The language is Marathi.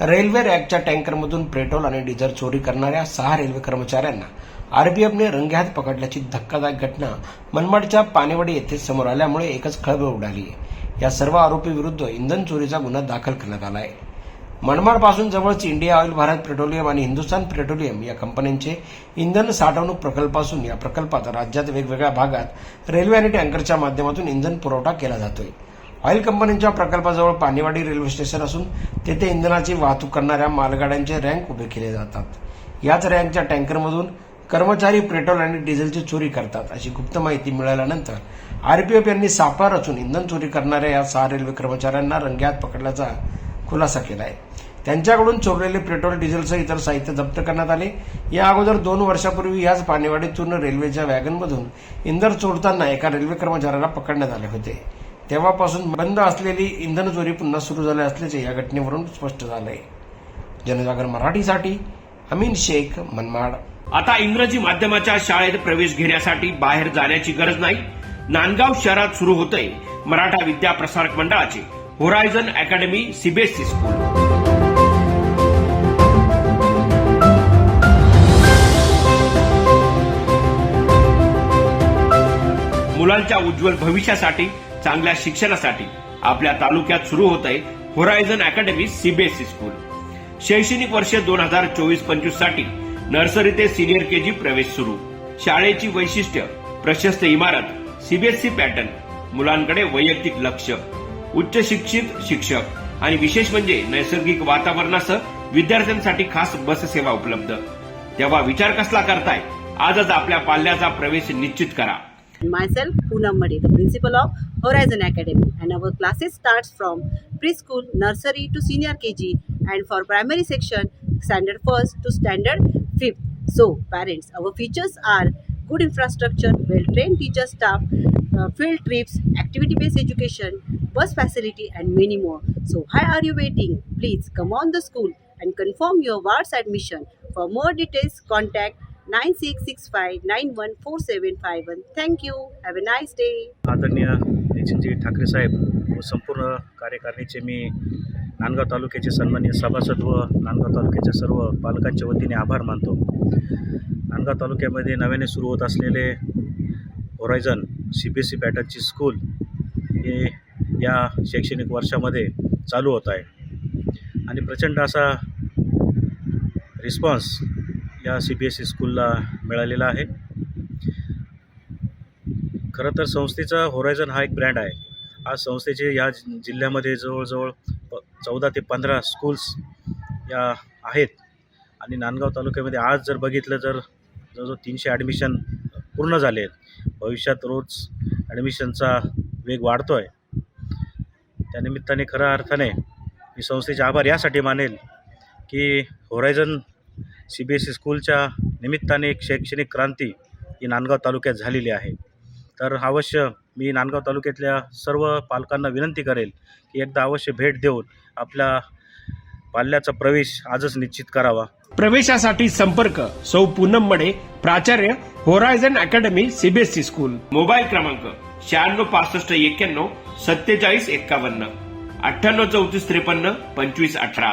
रेल्वे रॅकच्या टँकरमधून पेट्रोल आणि डिझेल चोरी करणाऱ्या सहा रेल्वे कर्मचाऱ्यांना आरपीएफने रंगेहात पकडल्याची धक्कादायक घटना मनमाडच्या पानेवाडी येथे समोर आल्यामुळे एकच खळबळ उडाली. आहे या सर्व आरोपी विरुद्ध इंधन चोरीचा गुन्हा दाखल करण्यात आला आहे मनमाडपासून जवळच इंडिया ऑइल भारत पेट्रोलियम आणि हिंदुस्थान पेट्रोलियम या कंपन्यांचे इंधन साठवणूक प्रकल्प असून या प्रकल्पात राज्यात वेगवेगळ्या भागात रेल्वे आणि टँकरच्या माध्यमातून इंधन पुरवठा केला जातोय. ऑइल कंपनीच्या प्रकल्पाजवळ पाणीवाडी रेल्वे स्टेशन असून तेथे इंधनाची वाहतूक करणाऱ्या मालगाड्यांचे रँक उभे केले जातात. याच रँकच्या टँकरमधून कर्मचारी पेट्रोल आणि डिझेलची चोरी करतात अशी गुप्त माहिती मिळाल्यानंतर आरपीएफ यांनी सापळा रचून इंधन चोरी करणाऱ्या या सहा रेल्वे कर्मचाऱ्यांना रंग्यात पकडल्याचा खुलासा केला आहे त्यांच्याकडून चोरलेले पेट्रोल डिझेलसह इतर साहित्य जप्त करण्यात आले. या अगोदर दोन वर्षापूर्वी याच पाणीवाडीतून रेल्वेच्या वॅगनमधून इंधन चोरताना एका रेल्वे कर्मचाऱ्याला पकडण्यात आले होते. तेव्हापासून बंद असलेली इंधन चोरी पुन्हा सुरू झाली असल्याचे या घटनेवरून स्पष्ट झालंय. जनजागर मराठीसाठी अमीन शेख मनमाड. आता इंग्रजी माध्यमाच्या शाळेत प्रवेश घेण्यासाठी बाहेर जाण्याची गरज नाही. नांदगाव शहरात सुरू होतंय मराठा विद्या प्रसारक मंडळाचे होरायझन अकॅडमी सीबीएसई स्कूल मुलांच्या उज्ज्वल भविष्यासाठी चांगल्या शिक्षणासाठी आपल्या तालुक्यात सुरू होत आहे होरायझन अकॅडमी सीबीएसई स्कूल शैक्षणिक वर्ष दोन हजार चोवीस पंचवीससाठी नर्सरी ते सिनियर केजी प्रवेश सुरू. शाळेची वैशिष्ट्य प्रशस्त इमारत सीबीएसई पॅटर्न मुलांकडे वैयक्तिक लक्ष उच्च शिक्षित शिक्षक आणि विशेष म्हणजे नैसर्गिक वातावरणासह विद्यार्थ्यांसाठी खास बस सेवा उपलब्ध. तेव्हा विचार कसला करताय? आजच आपल्या पाल्याचा प्रवेश निश्चित करा. Myself Poonam Madi, the principal of Horizon Academy, and our classes starts from preschool, nursery to senior KG, and for primary section, standard first to standard fifth. So, parents, our features are good infrastructure, well-trained teacher staff, uh, field trips, activity-based education, bus facility, and many more. So, why are you waiting? Please come on the school and confirm your ward's admission. For more details, contact nine six six five nine one 9665914751. One. Thank you have a nice day आदरणीय नितीनजी ठाकरे साहेब व संपूर्ण कार्यकारिणीचे मी नांदगाव तालुक्याचे सन्मान्य सभासद व नांदगाव तालुक्याच्या सर्व पालकांच्या वतीने आभार मानतो. नांदगाव तालुक्यामध्ये नव्याने सुरू होत असलेले horizon C B S C पॅटर्नची school हे या शैक्षणिक वर्षामध्ये चालू होत आहे. आणि प्रचंड असा रिस्पॉन्स या सी बी एस ई स्कूलला मिळालेला आहे. खरं तर संस्थेचा होरायझन हा एक ब्रँड आहे. आज संस्थेचे या जि- जिल्ह्यामध्ये जवळजवळ प चौदा ते पंधरा स्कूल्स या आहेत. आणि नांदगाव तालुक्यामध्ये आज जर बघितलं तर जवळजवळ तीनशे ॲडमिशन पूर्ण झाले आहेत. भविष्यात रोज ॲडमिशनचा वेग वाढतो आहे त्यानिमित्ताने खऱ्या अर्थाने मी संस्थेचे आभार यासाठी मानेल की horizon C B S E स्कूलच्या निमित्ताने एक शैक्षणिक क्रांती ही नांदगाव तालुक्यात झालेली आहे. तर अवश्य मी नांदगाव तालुक्यातल्या सर्व पालकांना विनंती करेल की एकदा अवश्य भेट देऊन आपल्या पाल्याचा प्रवेश आजच निश्चित करावा. प्रवेशासाठी संपर्क सौ पूनम मडे प्राचार्य horizon academy CBSE school. Mobile क्रमांक शहाण्णव पासष्ट एक्क्याण्णव सत्तेचाळीस एक्कावन्न अठ्ठ्याण्णव चौतीस त्रेपन्न पंचवीस अठरा.